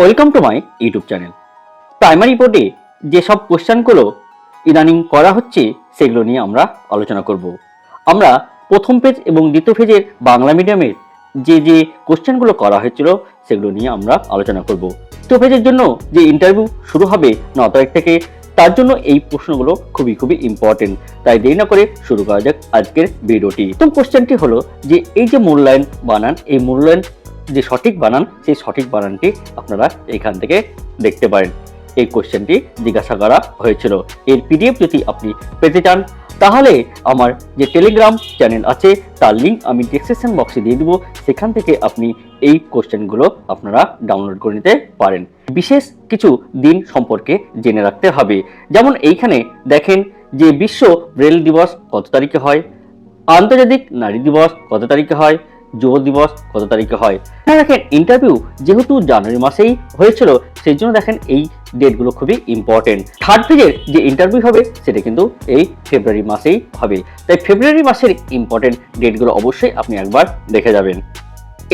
Welcome to my YouTube channel. Primary বোর্ডে যেসব কোশ্চেনগুলো ইদানিং করা হচ্ছে, সেগুলো নিয়ে আমরা আলোচনা করব। আমরা প্রথম পেজ এবং দ্বিতীয় পেজের বাংলা মিডিয়ামের যে যে কোশ্চেনগুলো করা হয়েছিল, সেগুলো নিয়ে আমরা আলোচনা করব। দ্বিতীয় পেজের জন্য যে ইন্টারভিউ শুরু হবে ন তারিখ থেকে, তার জন্য এই প্রশ্নগুলো খুবই খুবই ইম্পর্টেন্ট তাই দেরি না করে শুরু করা যাক আজকের ভিডিওটি। প্রথম কোশ্চেনটি হলো যে, এই যে মূল্যায়ন বানান, এই মূল্যায়ন যে সঠিক বানান, সেই সঠিক বানানটি আপনারা এখান থেকে দেখতে পারেন। এই কোশ্চেনটি জিজ্ঞাসা করা হয়েছিল। এর পিডিএফ যদি আপনি পেতে চান, তাহলে আমার যে টেলিগ্রাম চ্যানেল আছে, তার লিঙ্ক আমি ডিসক্রিপশন বক্সে দিয়ে দিব। সেখান থেকে আপনি এই কোশ্চেনগুলো আপনারা ডাউনলোড করে নিতে পারেন। বিশেষ কিছু দিন সম্পর্কে জেনে রাখতে হবে। যেমন এইখানে দেখেন যে বিশ্ব ব্রেল দিবস কত তারিখে হয়? আন্তর্জাতিক নারী দিবস কত তারিখে হয়? যুব দিবস কত তারিখে হয়? হ্যাঁ দেখেন ইন্টারভিউ যেহেতু জানুয়ারি মাসেই হয়েছিল, সেই জন্য দেখেন এই ডেটগুলো খুবই ইম্পর্টেন্ট থার্ড ফেজের যে ইন্টারভিউ হবে, সেটা কিন্তু এই ফেব্রুয়ারি মাসেই হবে। তাই ফেব্রুয়ারি মাসের ইম্পর্টেন্ট ডেটগুলো অবশ্যই আপনি একবার দেখে যাবেন।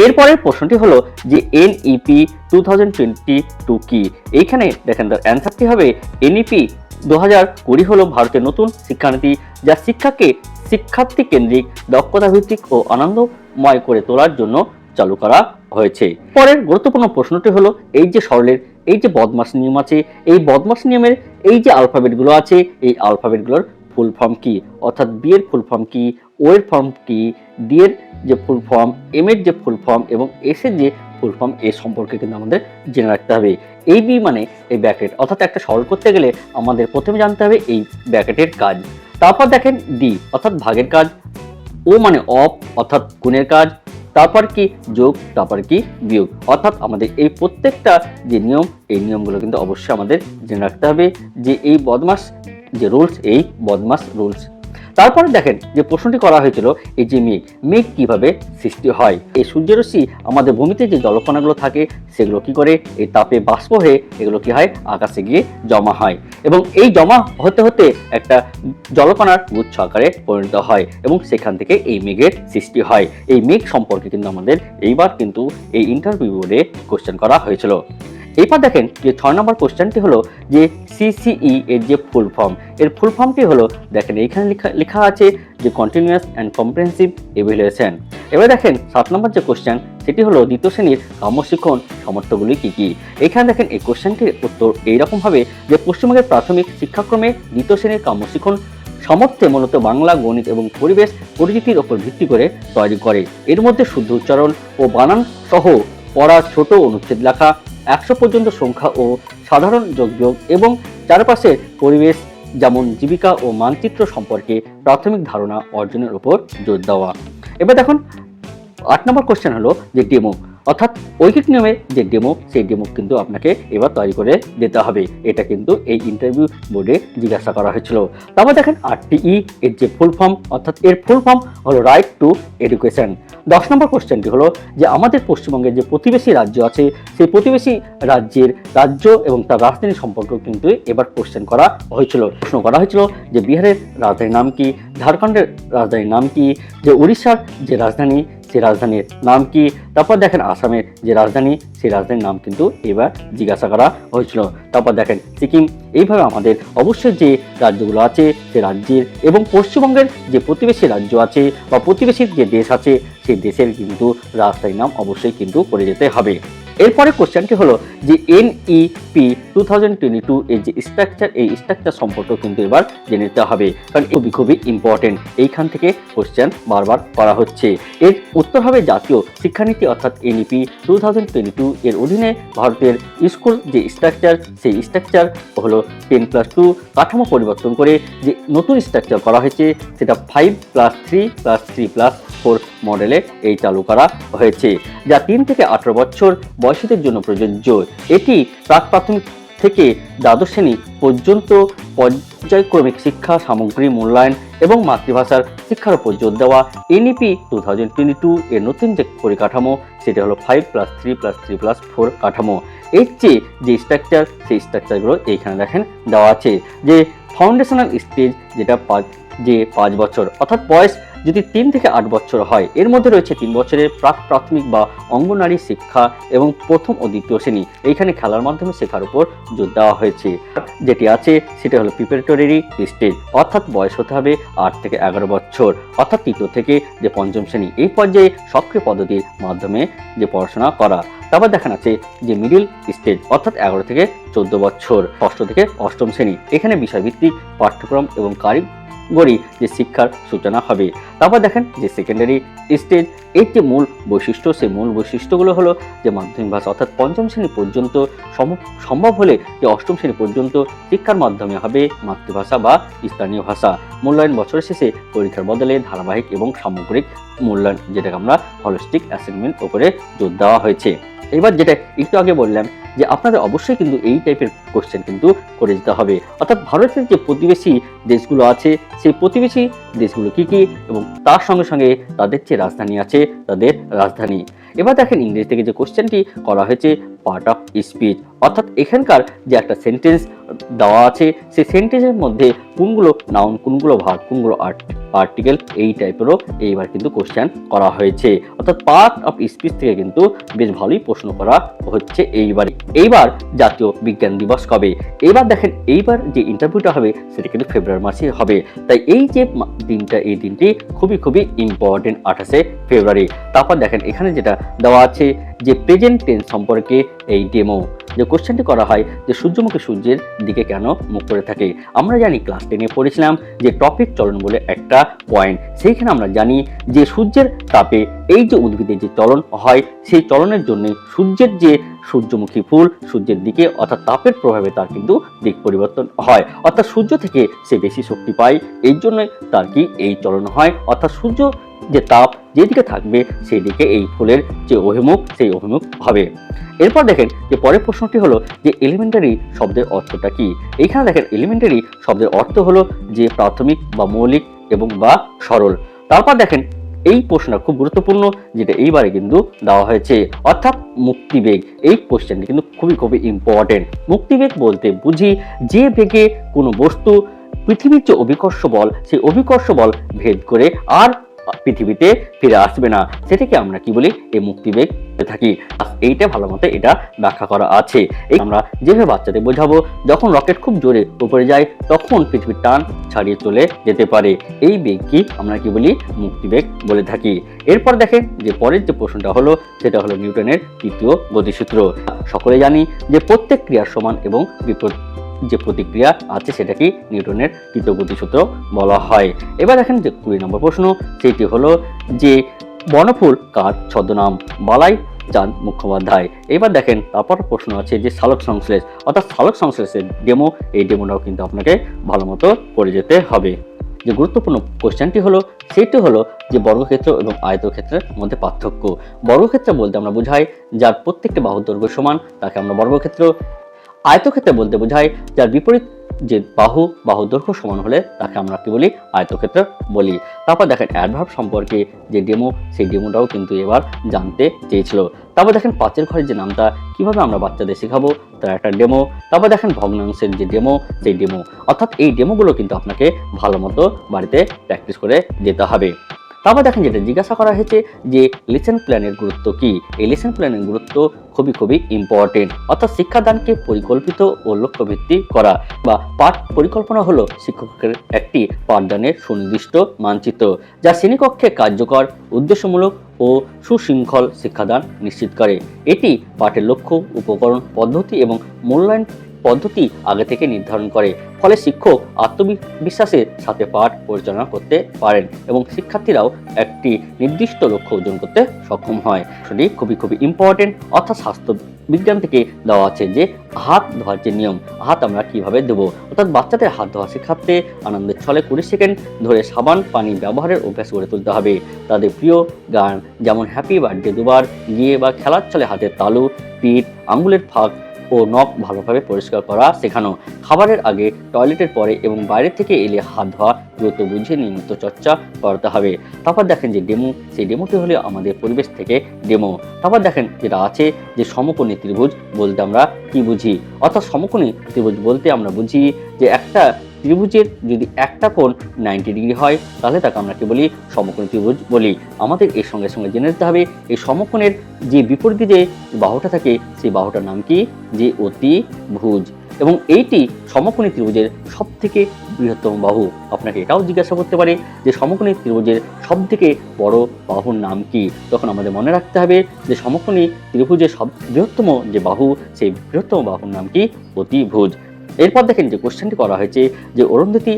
এরপরের প্রশ্নটি হলো যে E NEP two thousand twenty two কি? এইখানে দেখেন তার অ্যান্সারটি হবে E এনইপি দু হাজার কুড়ি হলো ভারতের নতুন শিক্ষানীতি, যা শিক্ষাকে শিক্ষার্থী কেন্দ্রিক দক্ষতা ভিত্তিক ও আনন্দময় করে তোলার জন্য চালু করা হয়েছে। পরের গুরুত্বপূর্ণ প্রশ্নটি হলো এই যে সরলের, এই যে বদমাস নিয়ম আছে, এই বদমাস নিয়মের এই যে আলফাবেটগুলো আছে, এই আলফাবেটগুলোর ফুল ফর্ম কি? অর্থাৎ বি এর ফুল ফর্ম কি? ও এর ফর্ম ডি এর যে ফুল ফর্ম, এম এর যে ফুল ফর্ম এবং এস এর যে ফুল ফর্ম, এ সম্পর্কে কিন্তু আমাদের জেনে রাখতে হবে। এই বি মানে এই ব্যাকেট অর্থাৎ একটা সরল করতে গেলে আমাদের প্রথমে জানতে হবে এই ব্যাকেটের কাজ। তারপর দেখেন ডি, অর্থাৎ ভাগের কাজ। ও মানে অফ, অর্থাৎ গুণের কাজ। তারপর কি যোগ, তারপর কি বিয়োগ। অর্থাৎ আমাদের এই প্রত্যেকটা যে নিয়ম, এই নিয়মগুলো কিন্তু অবশ্যই আমাদের জেনে রাখতে হবে যে এই বদমাস যে রুলস, এই বদমাস রুলস তারপরে দেখেন যে প্রশ্নটি করা হয়েছিল, এই যে মেঘ মেঘ কীভাবে সৃষ্টি হয়? এই সূর্যরশ্মি আমাদের ভূমিতে যে জলকণাগুলো থাকে, সেগুলো কি করে? এই তাপে বাষ্প হয়ে এগুলো কি হয়? আকাশে গিয়ে জমা হয়। এবং এই জমা হতে হতে একটা জলকণার গুচ্ছ আকারে পরিণত হয় এবং সেখান থেকে এই মেঘের সৃষ্টি হয়। এই মেঘ সম্পর্কে কিন্তু আমাদের এইবার কিন্তু এই ইন্টারভিউ বোর্ডে কোশ্চেন করা হয়েছিল। এরপর দেখেন যে ছয় নম্বর কোশ্চেনটি হলো যে সিসিই এর যে ফুল ফর্ম এর ফুল ফর্মটি হলো দেখেন এইখানে লেখা লেখা আছে যে কন্টিনিউয়াস অ্যান্ড কম্প্রিহেন্সিভ এভ্যালুয়েশন এবার দেখেন সাত নম্বর যে কোশ্চেন সেটি হলো দ্বিতীয় শ্রেণির কাম্যশিক্ষণ সমর্থগুলি কী কী? এখানে দেখেন এই কোশ্চেনটির উত্তর এইরকমভাবে যে পশ্চিমবঙ্গের প্রাথমিক শিক্ষাক্রমে দ্বিতীয় শ্রেণির কাম্যশিক্ষণ সমর্থে মূলত বাংলা, গণিত এবং পরিবেশ পরিচিতির ওপর ভিত্তি করে তৈরি করে। এর মধ্যে শুদ্ধ উচ্চারণ ও বানান সহ পড়া ছোট অনুচ্ছেদ লেখা, একশো পর্যন্ত সংখ্যা ও সাধারণ যোগযোগ এবং চারপাশের পরিবেশ যেমন জীবিকা ও মানচিত্র সম্পর্কে প্রাথমিক ধারণা অর্জনের উপর জোর দেওয়া। এবার দেখুন, আট নম্বর কোশ্চেন হলো যে ডেমো অর্থাৎ ঐকিক নিয়মে যে ডেমো সেই ডেমো কিন্তু আপনাকে এবার তৈরি করে দিতে হবে। এটা কিন্তু এই ইন্টারভিউ বোর্ডে জিজ্ঞাসা করা হয়েছিল। তারপর দেখেন আরটিই এর যে ফুল ফর্ম অর্থাৎ এর ফুল ফর্ম হলো রাইট টু এডুকেশন দশ নম্বর কোশ্চেনটি হলো যে আমাদের পশ্চিমবঙ্গের যে প্রতিবেশী রাজ্য আছে, সেই প্রতিবেশী রাজ্যের রাজ্য এবং তার রাজধানী সম্পর্কেও কিন্তু এবার কোশ্চেন করা হয়েছিল। প্রশ্ন করা হয়েছিল যে বিহারের রাজধানীর নাম কি, ঝাড়খণ্ডের রাজধানীর নাম কি, যে উড়িষ্যার যে রাজধানী সেই রাজধানীর নাম কি? তারপর দেখেন আসামের যে রাজধানী, সেই রাজধানীর নাম কিন্তু এবার জিজ্ঞাসা করা হয়েছিল। তারপর দেখেন সিকিম, এইভাবে আমাদের অবশ্যই যে রাজ্যগুলো আছে, সে রাজ্যের এবং পশ্চিমবঙ্গের যে প্রতিবেশী রাজ্য আছে বা প্রতিবেশীর যে দেশ আছে, সেই দেশের কিন্তু রাজধানীর নাম অবশ্যই কিন্তু করে যেতে হবে। এরপরে কোশ্চেনটি হলো যে NEP two thousand twenty two এর যে স্ট্রাকচার এই স্ট্রাকচার সম্পর্কেও কিন্তু এবার জেনে নিতে হবে। কারণ খুবই খুবই ইম্পর্টেন্ট এইখান থেকে কোশ্চেন বারবার করা হচ্ছে। এর উত্তর হবে জাতীয় শিক্ষানীতি অর্থাৎ NEP two thousand twenty two এর অধীনে ভারতের স্কুল যে স্ট্রাকচার সেই স্ট্রাকচার হলো টেন প্লাস টু কাঠামো পরিবর্তন করে যে নতুন স্ট্রাকচার করা হয়েছে, সেটা five plus three plus three plus four মডেলে এই চালু করা হয়েছে। যা তিন থেকে আঠারো বছর বয়সীদের জন্য প্রযোজ্য। এটি প্রাক প্রাথমিক থেকে দ্বাদশ শ্রেণি পর্যন্ত পর্যায়ক্রমিক শিক্ষা, সামগ্রী মূল্যায়ন এবং মাতৃভাষার শিক্ষার উপর জোর দেওয়া। NEP two thousand twenty two এর নতুন যে পরিকাঠামো, সেটা হলো five plus three plus three plus four কাঠামো। এর চেয়ে যে স্ট্রাকচার সেই স্ট্রাকচারগুলো এইখানে দেখেন দেওয়া আছে। যে ফাউন্ডেশনাল স্টেজ যেটা যে পাঁচ বছর। অর্থাৎ বয়স যদি তিন থেকে আট বছর হয়, এর মধ্যে রয়েছে তিন বছরের প্রাক প্রাথমিক বা অঙ্গনারী শিক্ষা এবং প্রথম ও দ্বিতীয় শ্রেণি। এইখানে খেলার মাধ্যমে শেখার উপর জোর দেওয়া হয়েছে। যেটি আছে, সেটা হলো প্রিপারেটরি স্টেজ অর্থাৎ বয়স হতে হবে আট থেকে এগারো বছর। অর্থাৎ তৃতীয় থেকে যে পঞ্চম শ্রেণি, এই পর্যায়ে সক্রিয় পদ্ধতির মাধ্যমে যে পড়াশোনা করা। তারপর দেখানো আছে যে মিডিল স্টেজ অর্থাৎ এগারো থেকে চোদ্দ বছর, ষষ্ঠ থেকে অষ্টম শ্রেণি। এখানে বিষয়ভিত্তিক পাঠ্যক্রম এবং কারিগরি যে শিক্ষার সূচনা হবে। তারপর দেখেন যে সেকেন্ডারি স্টেজের যে মূল বৈশিষ্ট্য সেই মূল বৈশিষ্ট্যগুলো হলো যে মাধ্যমিক ভাষা অর্থাৎ পঞ্চম শ্রেণি পর্যন্ত সম- সম্ভব হলে যে অষ্টম শ্রেণি পর্যন্ত শিক্ষার মাধ্যমে হবে মাতৃভাষা বা স্থানীয় ভাষা। মূল্যায়ন বছরের শেষে পরীক্ষার বদলে ধারাবাহিক এবং সামগ্রিক মূল্যায়ন, যেটাকে আমরা হলিস্টিক অ্যাসাইনমেন্ট ওপরে জোর দেওয়া হয়েছে। এবার যেটা একটু আগে বললাম যে আপনাদের অবশ্যই কিন্তু এই টাইপের কোশ্চেন কিন্তু করে যেতে হবে। অর্থাৎ ভারতের যে প্রতিবেশী দেশগুলো আছে, সেই প্রতিবেশী দেশগুলো কি কি এবং তার সঙ্গে সঙ্গে তাদের যে রাজধানী আছে, তাদের রাজধানী। এবার দেখেন ইংরেজি থেকে যে কোশ্চেনটি করা হয়েছে পার্ট অফ স্পিচ অর্থাৎ এখানকার যে একটা সেন্টেন্স দেওয়া আছে, সেই সেন্টেন্সের মধ্যে কোনগুলো নাউন কোনগুলো ভার কোনগুলো আর্টিকেল এই টাইপেরও এইবার কিন্তু কোশ্চেন করা হয়েছে। অর্থাৎ পার্ট অফ স্পিচ থেকে কিন্তু বেশ ভালোই প্রশ্ন করা হচ্ছে এইবারে। এইবার জাতীয় বিজ্ঞান দিবস কবে? এইবার দেখেন, এইবার যে ইন্টারভিউটা হবে, সেটা কিন্তু ফেব্রুয়ারি মাসে হবে। তাই এই যে দিনটা, এই দিনটি খুবই খুবই ইম্পর্টেন্ট আঠাশে ফেব্রুয়ারি। তারপর দেখেন, এখানে যেটা দেওয়া আছে যে প্রেজেন্ট টেন্স সম্পর্কে এই ডেমো যে কোশ্চেনটি করা হয় যে সূর্যমুখী সূর্যের দিকে কেন মুখ করে থাকে। আমরা জানি ক্লাস টেনে পড়েছিলাম যে টপিক চলন বলে একটা পয়েন্ট সেইখানে আমরা জানি যে সূর্যের তাপে এই যে উদ্ভিদের যে চলন হয়, সেই চলনের জন্য সূর্যের যে সূর্যমুখী ফুল, সূর্যের দিকে অর্থাৎ তাপের প্রভাবে তার কিন্তু দিক পরিবর্তন হয়। অর্থাৎ সূর্য থেকে সে বেশি শক্তি পায়, এই জন্যই তার কি এই চলন হয়। অর্থাৎ সূর্য যে তাপ যেদিকে থাকবে সেই দিকে এই ফুলের যে অভিমুখ, সেই অভিমুখ হবে। এরপর দেখেন যে পরের প্রশ্নটি হলো যে এলিমেন্টারি শব্দের অর্থটা কি? এইখানে দেখেন এলিমেন্টারি শব্দের অর্থ হলো যে প্রাথমিক বা মৌলিক এবং বা সরল। তারপর দেখেন, এই প্রশ্নটা খুব গুরুত্বপূর্ণ, যেটা এইবারে কিন্তু দেওয়া হয়েছে। অর্থাৎ মুক্তিবেগ, এই কোশ্চেনটি কিন্তু খুবই খুবই ইম্পর্টেন্ট মুক্তিবেগ বলতে বুঝি যে বেগে কোনো বস্তু পৃথিবীর যে অভিকর্ষ বল সেই অভিকর্ষ বল ভেদ করে আর পৃথিবীতে ফিরে আসবে না। সেটাকে আমরা কি বলি? এই মুক্তিবেগ থাকি। এইটা ভালো মতো এটা ব্যাখ্যা করা আছে। এই আমরা যেভাবে বাচ্চাদের বোঝাবো, যখন রকেট খুব জোরে উপরে যায়, তখন পৃথিবীর টান ছাড়িয়ে চলে যেতে পারে। এই বেগকে আমরা কি বলি? মুক্তিবেগ বলে থাকি। এরপর দেখেন যে পরের যে প্রশ্নটা হলো, সেটা হলো নিউটনের তৃতীয় গতিসূত্র। সকলে জানি যে প্রত্যেক ক্রিয়ার সমান এবং বিপরীত যে প্রতিক্রিয়া আছে সেটাকে নিউটনের তৃতীয় গতিসূত্র বলা হয়। এবার দেখেন যে কুড়ি নম্বর প্রশ্ন সেটি হলো যে বনফুল কার ছদ্মনাম? বালাই চাঁদ মুখোপাধ্যায়। এবার দেখেন, তারপর প্রশ্ন আছে যে সালোক সংশ্লেষ, অর্থাৎ সালোক সংশ্লেষের ডেমো এই ডেমোটাও কিন্তু আপনাকে ভালো মতো করে যেতে হবে। যে গুরুত্বপূর্ণ কোশ্চেনটি হলো, সেটি হলো যে বর্গক্ষেত্র এবং আয়তক্ষেত্রের মধ্যে পার্থক্য। বর্গক্ষেত্র বলতে আমরা বোঝাই যার প্রত্যেকটি বাহুর দৈর্ঘ্য সমান, তাকে আমরা বর্গক্ষেত্র, আয়তক্ষেত্রে বলতে বোঝায় যার বিপরীত যে বাহু বাহু দৈর্ঘ্য সমান হলে তাকে আমরা কি বলি? আয়তক্ষেত্র বলি। তারপর দেখেন অ্যাডভার্ব সম্পর্কে যে ডেমো, সেই ডেমোটাও কিন্তু এবার জানতে চেয়েছিল। তারপর দেখেন পাঁচের ঘরের যে নামটা, কীভাবে আমরা বাচ্চাদের শেখাবো? তার একটা ডেমো। তারপর দেখেন ভগ্নাংশের যে ডেমো, সেই ডেমো। অর্থাৎ এই ডেমোগুলো কিন্তু আপনাকে ভালো মতো বাড়িতে প্র্যাকটিস করে যেতে হবে। তারপর দেখেন যেটা জিজ্ঞাসা করা হয়েছে যে লেসন প্ল্যানের গুরুত্ব কি? এই লেসন প্ল্যানের গুরুত্ব খুবই খুবই ইম্পর্টেন্ট অর্থাৎ শিক্ষাদানকে পরিকল্পিত ও লক্ষ্যভিত্তিক করা বা পাঠ পরিকল্পনা হলো শিক্ষকের একটি পাঠদানের সুনির্দিষ্ট মানচিত্র, যা শ্রেণীকক্ষে কার্যকর, উদ্দেশ্যমূলক ও সুশৃঙ্খল শিক্ষাদান নিশ্চিত করে। এটি পাঠের লক্ষ্য, উপকরণ, পদ্ধতি এবং মূল্যায়ন পদ্ধতি আগে থেকে নির্ধারণ করে, ফলে শিক্ষক আত্মবিশ্বাসের সাথে পাঠ পরিচালনা করতে পারেন এবং শিক্ষার্থীরাও একটি নির্দিষ্ট লক্ষ্য অর্জন করতে সক্ষম হয়। সেটি খুবই খুবই ইম্পর্টেন্ট অর্থাৎ স্বাস্থ্য বিজ্ঞান থেকে দেওয়া আছে যে, হাত ধোয়ার যে নিয়ম, হাত আমরা কীভাবে দেবো অর্থাৎ বাচ্চাদের হাত ধোয়া শেখাতে আনন্দের ছলে কুড়ি সেকেন্ড ধরে সাবান, পানি ব্যবহারের অভ্যাস গড়ে তুলতে হবে। তাদের প্রিয় গান যেমন হ্যাপি বার্থডে দুবার গিয়ে বা খেলার ছলে হাতের তালু, পিঠ, আঙ্গুলের ফাঁক ও নখ ভালোভাবে পরিষ্কার করা শেখানো। খাবারের আগে টয়লেটের পরে এবং বাইরে থেকে এলে হাত ধোয়া গুরুত্ব বুঝে নিয়মিত চর্চা করতে হবে। তারপর দেখেন যে ডেমো, সেই ডেমোটি হলে আমাদের পরিবেশ থেকে ডেমো। তারপর দেখেন যেটা আছে যে সমকোণী ত্রিভুজ বলতে আমরা কি বুঝি? অর্থাৎ সমকোণী ত্রিভুজ বলতে আমরা বুঝি যে একটা ত্রিভুজের যদি একটা কোণ নাইনটি ডিগ্রি হয়, তাহলে তাকে আমরা কি বলি? সমকোণী ত্রিভুজ বলি। আমাদের এর সঙ্গে সঙ্গে জেনে নিতে হবে, এই সমকোণের যে বিপরীতে যে বাহুটা থাকে, সেই বাহুটার নাম কি? যে অতি ভুজ এবং এইটি সমকোণী ত্রিভুজের সব থেকে বৃহত্তম বাহু। আপনাকে এটাও জিজ্ঞাসা করতে পারে যে সমকোণী ত্রিভুজের সব থেকে বড় বাহুর নাম কি? তখন আমাদের মনে রাখতে হবে যে সমকোণী ত্রিভুজের সব বৃহত্তম যে বাহু, সেই বৃহত্তম বাহুর নাম কি? অতিভুজ। এরপর দেখেন যে কোশ্চেনটি করা হয়েছে যে অরুন্ধতী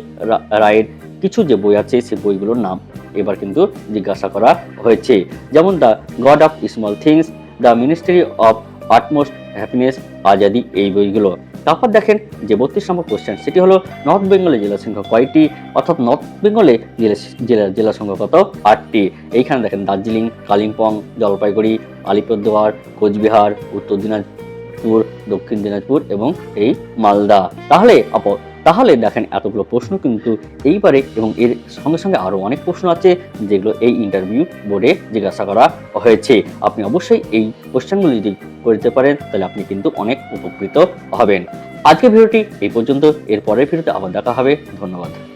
রায়ের কিছু যে বই আছে সেই বইগুলোর নাম। এবার কিন্তু জিজ্ঞাসা করা হয়েছে। যেমন the God of small things, the ministry of utmost happiness, Azadi, এই বইগুলো। তারপর দেখেন যে বত্রিশ নম্বর কোশ্চেন সেটি হলো নর্থ বেঙ্গলে জেলা সংখ্যা কয়টি? অর্থাৎ নর্থ বেঙ্গলে জেলা জেলা সংখ্যা কত? আটটি। এইখানে দেখেন দার্জিলিং, কালিম্পং, জলপাইগুড়ি, আলিপুরদুয়ার, কোচবিহার, উত্তর দিনাজপুর দক্ষিণ দিনাজপুর এবং এই মালদা। তাহলে তাহলে দেখেন এতগুলো প্রশ্ন কিন্তু এইবারে এবং এর সঙ্গে সঙ্গে আরও অনেক প্রশ্ন আছে যেগুলো এই ইন্টারভিউ বোর্ডে জিজ্ঞাসা করা হয়েছে। আপনি অবশ্যই এই কোশ্চেনগুলো যদি করতে পারেন, তাহলে আপনি কিন্তু অনেক উপকৃত হবেন। আজকের ভিডিওটি এই পর্যন্ত, এর পরের ভিডিওতে আবার দেখা হবে। ধন্যবাদ।